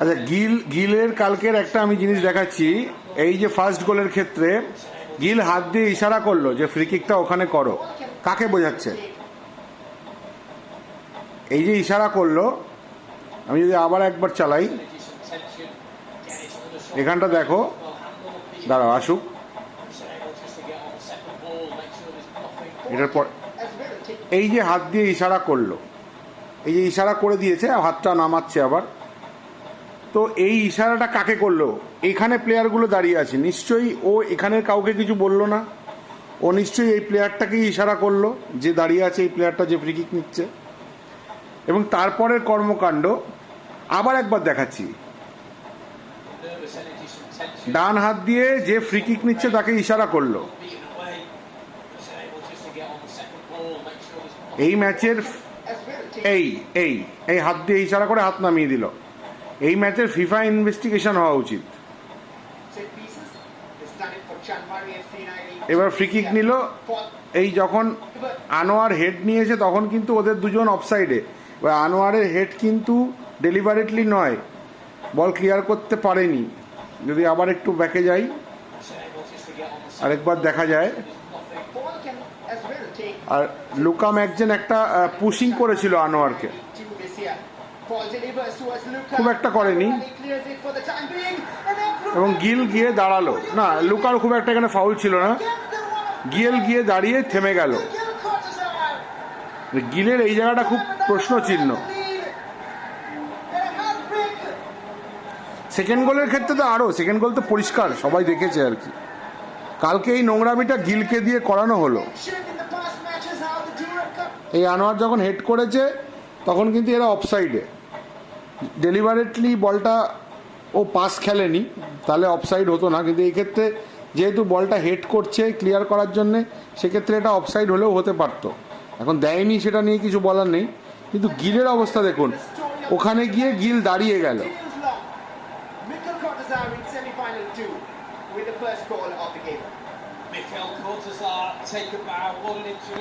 আচ্ছা গিল, গিলের কালকের একটা আমি জিনিস দেখাচ্ছি। এই যে ফার্স্ট গোলের ক্ষেত্রে, গিল হাত দিয়ে ইশারা করল যে ফ্রি কিকটা ওখানে করো। কাকে বোঝাচ্ছে? এই যে ইশারা করল, আমি যদি আবার একবার চালাই। এখানটা দেখো। দাঁড়াও, আসুক। এটার পর এই যে হাত দিয়ে ইশারা করল। এই যে ইশারা করে দিয়েছে হাতটা নামাচ্ছে আবার। তো এই ইশারাটা কাকে করল? এখানে প্লেয়ারগুলো দাঁড়িয়ে আছে। নিশ্চয়ই ও এখানের কাউকে কিছু বলল না। ও নিশ্চয়ই এই প্লেয়ারটাকেই ইশারা করল, যে দাঁড়িয়ে আছে এই প্লেয়ারটা যে ফ্রি কিক নিচ্ছে। এবং তারপরের কর্মকাণ্ড আবার একবার দেখাচ্ছি। ডান হাত দিয়ে যে ফ্রি কিক নিচ্ছে, তাকে ইশারা করল। এই ম্যাচের এই এই এই হাত দিয়ে ইশারা করে হাত নামিয়ে দিল। এই ম্যাচের ফিফা ইনভেস্টিগেশন হওয়া উচিত। এবার ফ্রিকিক নিল। এই যখন আনোয়ার হেড নিয়েছে, তখন কিন্তু ওদের দুজন অফসাইডে এবার আনোয়ারের হেড কিন্তু ডেলিভারেটলি নয়। বল ক্লিয়ার করতে পারেনি। যদি আবার একটু ব্যাকে যাই আরেকবার দেখা যায়। আর লুকা ম্যাকজেন একটা পুশিং করেছিল আনোয়ারকে। খুব একটা করেনি। এবং গিল গিয়ে দাঁড়াল। না লুকার খুব একটা এখানে ফাউল ছিল না। গিল গিয়ে দাঁড়িয়ে থেমে গেল। গিলের এই জায়গাটা খুব প্রশ্ন চিহ্ন সেকেন্ড গোলের ক্ষেত্রে তো আরও সেকেন্ড গোল তো পরিষ্কার, সবাই দেখেছে আর কি। কালকে এই নোংরামিটা গিলকে দিয়ে করানো হলো। এই আনোয়ার যখন হেড করেছে, তখন কিন্তু এরা অফসাইডে ডেলিভারেটলি বলটা ও পাস খেলেনি, তাহলে অফসাইড হতো না। কিন্তু এই ক্ষেত্রে যেহেতু বলটা হেড করছে ক্লিয়ার করার জন্যে, সেক্ষেত্রে এটা অফসাইড হলেও হতে পারতো। এখন দেয়নি সেটা নিয়ে কিছু বলার নেই। কিন্তু গিলের অবস্থা দেখুন, ওখানে গিয়ে গিল দাঁড়িয়ে গেল। with the first goal of the game. Mikel Cortazar taken by one injury.